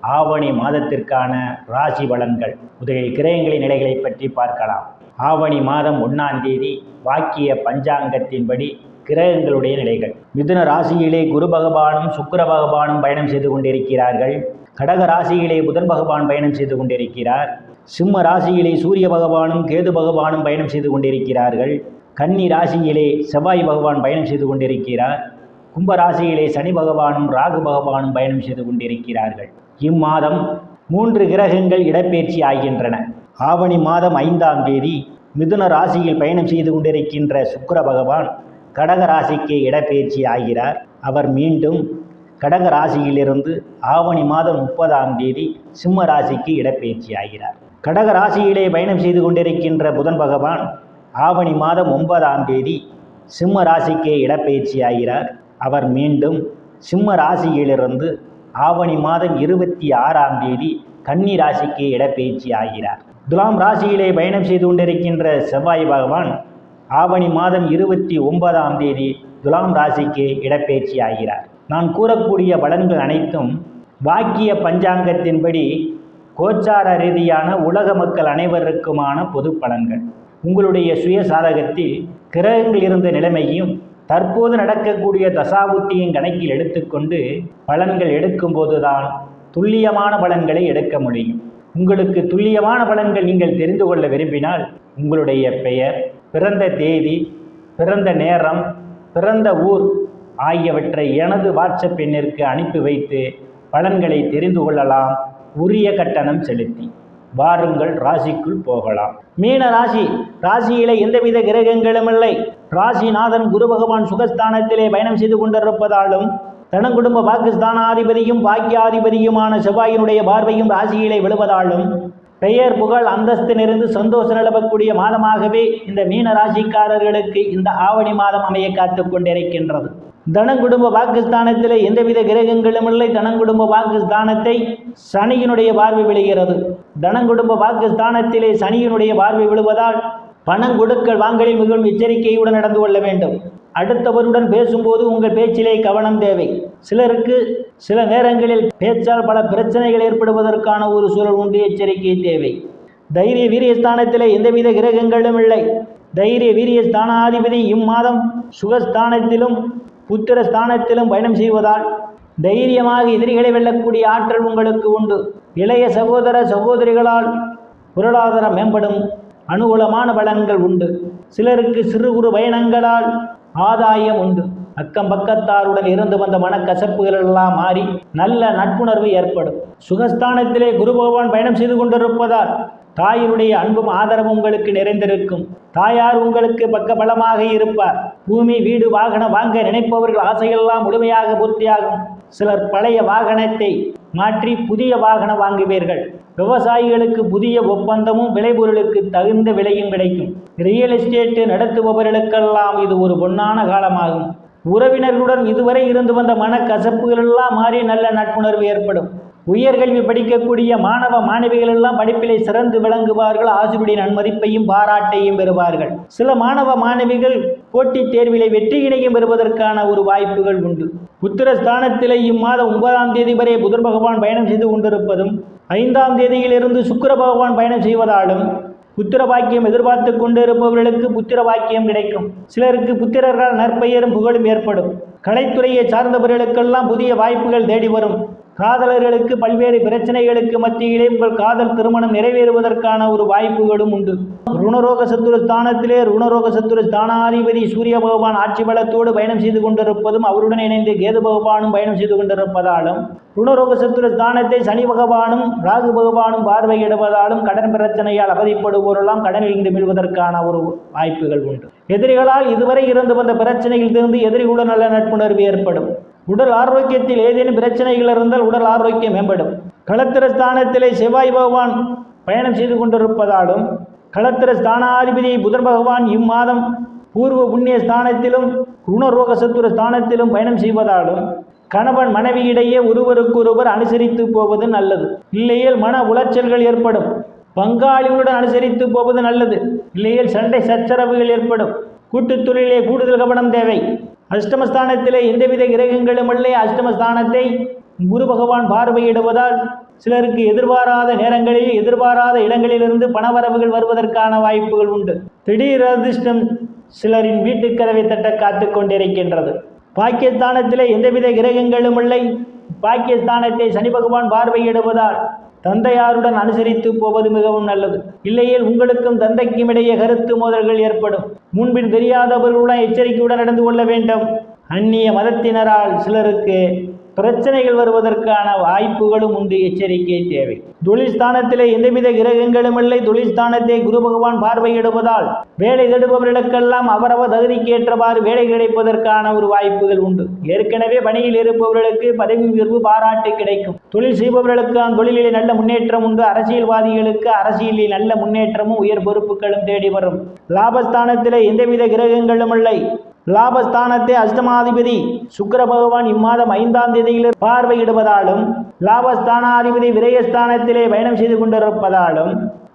ஆவணி மாதத்திற்கான ராசி பலன்கள். முதலில் கிரகங்களின் நிலைகளை பற்றி பார்க்கலாம். ஆவணி மாதம் ஒன்றாம் தேதி வாக்கிய பஞ்சாங்கத்தின்படி கிரகங்களுடைய நிலைகள். மிதுன ராசியிலே குரு பகவானும் சுக்கர பகவானும் பயணம் செய்து கொண்டிருக்கிறார்கள். கடக ராசியிலே புதன் பகவான் பயணம் செய்து கொண்டிருக்கிறார். சிம்ம ராசியிலே சூரிய பகவானும் கேது பகவானும் பயணம் செய்து கொண்டிருக்கிறார்கள். கன்னி ராசியிலே செவ்வாய் பகவான் பயணம் செய்து கொண்டிருக்கிறார். கும்ப ராசியிலே சனி பகவானும் ராகு பகவானும் பயணம் செய்து கொண்டிருக்கிறார்கள். இம்மாதம் மூன்று கிரகங்கள் இடப்பெயர்ச்சி ஆகின்றன. ஆவணி மாதம் ஐந்தாம் தேதி மிதுன ராசியில் பயணம் செய்து கொண்டிருக்கின்ற சுக்கர பகவான் கடக ராசிக்கு இடப்பெயர்ச்சி ஆகிறார். அவர் மீண்டும் கடக ராசியிலிருந்து ஆவணி மாதம் முப்பதாம் தேதி சிம்ம ராசிக்கு இடப்பெயர்ச்சி ஆகிறார். கடக ராசியிலே பயணம் செய்து கொண்டிருக்கின்ற புதன் பகவான் ஆவணி மாதம் ஒன்பதாம் தேதி சிம்ம ராசிக்கு இடப்பெயர்ச்சி ஆகிறார். அவர் மீண்டும் சிம்ம ராசியிலிருந்து ஆவணி மாதம் இருபத்தி ஆறாம் தேதி கன்னி ராசிக்கு இடப்பெயர்ச்சி ஆகிறார். துலாம் ராசியிலே பயணம் செய்து கொண்டிருக்கின்ற செவ்வாய் பகவான் ஆவணி மாதம் இருபத்தி ஒன்பதாம் தேதி துலாம் ராசிக்கு இடப்பெயர்ச்சி ஆகிறார். நான் கூறக்கூடிய பலன்கள் அனைத்தும் வாக்கிய பஞ்சாங்கத்தின்படி கோச்சார ரீதியான உலக மக்கள் அனைவருக்குமான பொது பலன்கள். உங்களுடைய சுய சாதகத்தில் கிரகங்கள் இருந்த நிலைமையும் தற்போது நடக்கக்கூடிய தசாபுத்தியின் கணக்கில் எடுத்துக்கொண்டு பலன்கள் எடுக்கும்போதுதான் துல்லியமான பலன்களை எடுக்க முடியும். உங்களுக்கு துல்லியமான பலன்கள் நீங்கள் தெரிந்து கொள்ள விரும்பினால் உங்களுடைய பெயர் பிறந்த தேதி பிறந்த நேரம் பிறந்த ஊர் ஆகியவற்றை எனது வாட்ஸ்அப் எண்ணிற்கு அனுப்பி வைத்து பலன்களை தெரிந்து கொள்ளலாம். உரிய கட்டணம் செலுத்தி. வாருங்கள் ராசிக்குள் போகலாம். மீன ராசி ராசியிலே எந்தவித கிரகங்களும் இல்லை. ராசிநாதன் குரு பகவான் சுகஸ்தானத்திலே பயணம் செய்து கொண்டிருப்பதாலும் தனக்குடும்ப பாகிஸ்தானாதிபதியும் பாக்கியாதிபதியுமான செவ்வாயினுடைய பார்வையும் ராசியிலே விழுவதாலும் பெயர் புகழ் அந்தஸ்திலிருந்து சந்தோஷம் நிலவக்கூடிய மாதமாகவே இந்த மீன ராசிக்காரர்களுக்கு இந்த ஆவணி மாதம் அமைய காத்து கொண்டிருக்கின்றது. தனங்குடும்ப பாகிஸ்தானத்தில் எந்தவித கிரகங்களும் இல்லை. தனங்குடும்ப பாகிஸ்தானத்தை சனியினுடைய பார்வை விழுகிறது. தனங்குடும்ப பாகிஸ்தானத்திலே சனியினுடைய பார்வை விழுவதால் பணம் கொடுக்கல் வாங்கலில் மிகவும் எச்சரிக்கையுடன் நடந்து கொள்ள வேண்டும். அடுத்தவருடன் பேசும்போது உங்கள் பேச்சிலே கவனம் தேவை. சிலருக்கு சில நேரங்களில் பேச்சால் பல பிரச்சனைகள் ஏற்படுவதற்கான ஒரு சூழல் உண்டு எச்சரிக்கை தேவை. தைரிய வீரியஸ்தானத்தில் எந்தவித கிரகங்களும் இல்லை. தைரிய வீரிய ஸ்தானாதிபதி இம்மாதம் சுகஸ்தானத்திலும் புத்திரஸ்தானத்திலும் பயணம் செய்வதால் தைரியமாக எதிரிகளை வெல்லக்கூடிய ஆற்றல் உங்களுக்கு உண்டு. இளைய சகோதர சகோதரிகளால் பொருளாதாரம் மேம்படும். அனுகூலமான பலன்கள் உண்டு. சிலருக்கு சிறு குறு பயணங்களால் ஆதாயம் உண்டு. அக்கம் பக்கத்தாருடன் இருந்து வந்த மனக்கசப்புகளெல்லாம் மாறி நல்ல நட்புணர்வு ஏற்படும். சுகஸ்தானத்திலே குரு பகவான் பயணம் செய்து கொண்டிருப்பதால் தாயினுடைய அன்பும் ஆதரவும் உங்களுக்கு நிறைந்திருக்கும். தாயார் உங்களுக்கு பக்கபலமாக இருப்பார். பூமி வீடு வாகனம் வாங்க நினைப்பவர்கள் ஆசையெல்லாம் முழுமையாக பூர்த்தியாகும். சிலர் பழைய வாகனத்தை மாற்றி புதிய வாகனம் வாங்குவீர்கள். விவசாயிகளுக்கு புதிய ஒப்பந்தமும் விளைபொருளுக்கு தகுந்த விலையும் கிடைக்கும். ரியல் எஸ்டேட் நடத்துபவர்களுக்கெல்லாம் இது ஒரு பொன்னான காலமாகும். உறவினர்களுடன் இதுவரை இருந்து வந்த மனக்கசப்புகள் எல்லாம் மாறி நல்ல நட்புணர்வு ஏற்படும். உயர்கல்வி படிக்கக்கூடிய மாணவ மாணவிகள் எல்லாம் படிப்பிலே சிறந்து விளங்குவார்கள். ஆசிரியரின் நன்மதிப்பையும் பாராட்டையும் பெறுவார்கள். சில மாணவ மாணவிகள் போட்டித் தேர்விலே வெற்றியினையும் பெறுவதற்கான ஒரு வாய்ப்புகள் உண்டு. உத்திரஸ்தானத்திலே இம்மாதம் ஒன்பதாம் தேதி வரை புதன் பகவான் பயணம் செய்து கொண்டிருப்பதும் ஐந்தாம் தேதியிலிருந்து சுக்கர பகவான் பயணம் செய்வதாலும் புத்திர பாக்கியம் எதிர்பார்த்து கொண்டிருப்பவர்களுக்கு புத்திர பாக்கியம் கிடைக்கும். சிலருக்கு புத்திரர்கள் நற்பெயரும் புகழும் ஏற்படும். கலைத்துறையை சார்ந்தவர்களுக்கெல்லாம் புதிய வாய்ப்புகள் தேடி வரும். காதலர்களுக்கு பல்வேறு பிரச்சனைகளுக்கு மத்தியிலே உங்கள் காதல் திருமணம் நிறைவேறுவதற்கான ஒரு வாய்ப்புகளும் உண்டு. ருணரோக சத்துரு ஸ்தானத்திலே ருணரோக சத்துரு ஸ்தானாதிபதி சூரிய பகவான் ஆட்சி பலத்தோடு பயணம் செய்து கொண்டிருப்பதும் அவருடன் இணைந்து கேது பகவானும் பயணம் செய்து கொண்டிருப்பதாலும் ருணரோக சத்துரு ஸ்தானத்தை சனி பகவானும் ராகு பகவானும் பார்வையிடுவதாலும் கடன் பிரச்சனையால் அவதிப்படுவோரெல்லாம் கடனில் இருந்து மீள்வதற்கான ஒரு வாய்ப்புகள் உண்டு. எதிரிகளால் இதுவரை இருந்து வந்த பிரச்சனையில் இருந்து எதிரிகளுடன் நல்ல நட்புணர்வு ஏற்படும். உடல் ஆரோக்கியத்தில் ஏதேனும் பிரச்சனைகள் இருந்தால் உடல் ஆரோக்கியம் மேம்படும். களத்திர ஸ்தானத்திலே செவ்வாய் பகவான் பயணம் செய்து கொண்டிருப்பதாலும் களத்திர ஸ்தானாதிபதி புதன் பகவான் இம்மாதம் பூர்வ புண்ணிய ஸ்தானத்திலும் ருணரோக சத்துர ஸ்தானத்திலும் பயணம் செய்வதாலும் கணவன் மனைவியிடையே ஒருவருக்கொருவர் அனுசரித்து போவது நல்லது. இல்லையேல் மன உளைச்சல்கள் ஏற்படும். பங்காளிகளுடன் அனுசரித்து போவது நல்லது. இல்லையேல் சண்டை சச்சரவுகள் ஏற்படும். கூட்டுத் தொழிலே கூடுதல் கவனம் தேவை. அஷ்டமஸ்தானத்திலே எந்தவித கிரகங்களும் இல்லை. அஷ்டமஸ்தானத்தை குரு பகவான் பார்வையிடுவதால் சிலருக்கு எதிர்பாராத நேரங்களில் எதிர்பாராத இடங்களிலிருந்து பணவரவுகள் வருவதற்கான வாய்ப்புகள் உண்டு. திடீர் அதிர்ஷ்டம் சிலரின் வீட்டுக்கதவை தட்ட காத்து கொண்டிருக்கின்றது. பாக்கியஸ்தானத்திலே எந்தவித கிரகங்களும் இல்லை. பாக்கியஸ்தானத்தை சனி பகவான் பார்வையிடுவதால் தந்தையாருடன் அனுசரித்து போவது மிகவும் நல்லது. இல்லையேல் உங்களுக்கும் தந்தைக்கும் இடையே கருத்து மோதல்கள் ஏற்படும். முன்பின் தெரியாதவர்களுடன் எச்சரிக்கையுடன் நடந்து கொள்ள வேண்டும். அந்நிய மதத்தினரால் சிலருக்கு பிரச்சனைகள் வருவதற்கான வாய்ப்புகளும் உண்டு. எச்சரிக்கை தேவை. தொழில் எந்தவித கிரகங்களும் இல்லை. தொழில் குரு பகவான் பார்வையிடுவதால் வேலை தேடுபவர்களுக்கெல்லாம் அவரவர் தகுதிக்கு ஏற்றவாறு வேலை கிடைப்பதற்கான ஒரு வாய்ப்புகள் உண்டு. ஏற்கனவே பணியில் இருப்பவர்களுக்கு பதவி உயர்வு பாராட்டு கிடைக்கும். தொழில் செய்பவர்களுக்கு தொழிலில் நல்ல முன்னேற்றம் உண்டு. அரசியல்வாதிகளுக்கு அரசியலில் நல்ல முன்னேற்றமும் உயர் பொறுப்புகளும் தேடி வரும். லாபஸ்தானத்திலே எந்தவித கிரகங்களும் இல்லை. லாபஸ்தானத்தை அஷ்டமாதிபதி சுக்கர பகவான் இம்மாதம் ஐந்தாம் தேதியில் பார்வையிடுவதாலும் லாபஸ்தானாதிபதி விரயஸ்தானத்திலே பயணம் செய்து கொண்டிருப்பதாலும்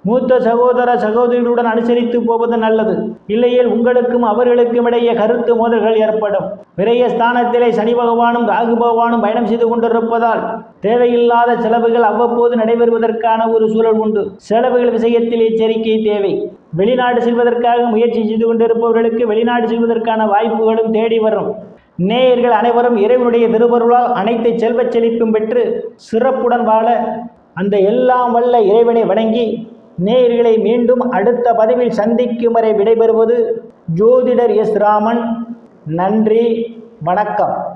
மூத்த சகோதர சகோதரிகளுடன் அனுசரித்து போவது நல்லது. இல்லையேல் உங்களுக்கும் அவர்களுக்கும் இடையே கருத்து மோதல்கள் ஏற்படும். விரயஸ்தானத்திலே சனி பகவானும் ராகு பகவானும் பயணம் செய்து கொண்டிருப்பதால் தேவையில்லாத செலவுகள் அவ்வப்போது நடைபெறுவதற்கான ஒரு சூழல் உண்டு. செலவுகள் விஷயத்தில் எச்சரிக்கை தேவை. வெளிநாடு செல்வதற்காக முயற்சி செய்து கொண்டிருப்பவர்களுக்கு வெளிநாடு செல்வதற்கான வாய்ப்புகளும் தேடி வரும். நேயர்கள் அனைவரும் இறைவனுடைய திருவருளால் அனைத்து செல்வச் செழிப்பும் பெற்று சிறப்புடன் வாழ அந்த எல்லாம் வல்ல இறைவனை வணங்கி நேயர்களை மீண்டும் அடுத்த பதிவில் சந்திக்கும் வரை விடைபெறுவது ஜோதிடர் எஸ் ராமன். நன்றி வணக்கம்.